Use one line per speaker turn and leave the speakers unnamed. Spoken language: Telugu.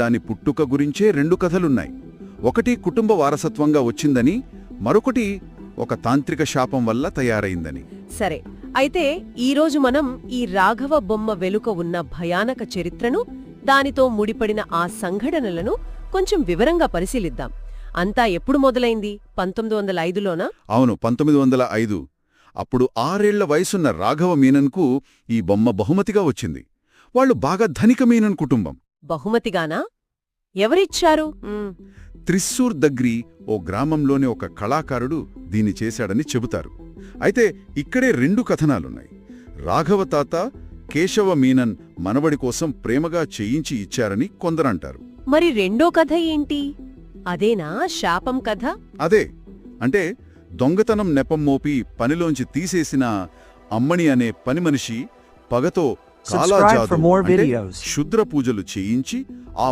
దాని పుట్టుక గురించే రెండు కథలున్నాయి. ఒకటి కుటుంబ వారసత్వంగా వచ్చిందని మరొకటి ఒక తాంత్రిక శాపం వల్ల తయారైందని.
సరే అయితే ఈరోజు మనం ఈ రాఘవ బొమ్మ వెలుక ఉన్న భయానక చరిత్రను దానితో ముడిపడిన ఆ సంఘటనలను కొంచెం వివరంగా పరిశీలిద్దాం. అంతా ఎప్పుడు మొదలైంది? పంతొమ్మిది వందల ఐదులోనా?
అవును పంతొమ్మిది వందల ఐదు. అప్పుడు ఆరేళ్ళ వయసున్న రాఘవ మీనన్కు ఈ బొమ్మ బహుమతిగా వచ్చింది. వాళ్ళు బాగా ధనిక మీనన్ కుటుంబం.
బహుమతిగానా? ఎవరిచ్చారు?
త్రిస్సూర్ దగ్గరి ఓ గ్రామంలోని ఒక కళాకారుడు దీన్ని చేశాడని చెబుతారు. అయితే ఇక్కడే రెండు కథనాలున్నాయి. రాఘవ తాత కేశవ మీనన్ మనవడి కోసం ప్రేమగా చేయించి ఇచ్చారని కొందరంటారు.
మరి రెండో కథ ఏంటి? అదేనా శాపం కథ?
అదే అంటే దొంగతనం నెపం మోపి పనిలోంచి తీసేసిన అమ్మణి అనే పని మనిషి పగతో కాలాజాదు. క్షుద్ర పూజలు చేయించి ఆ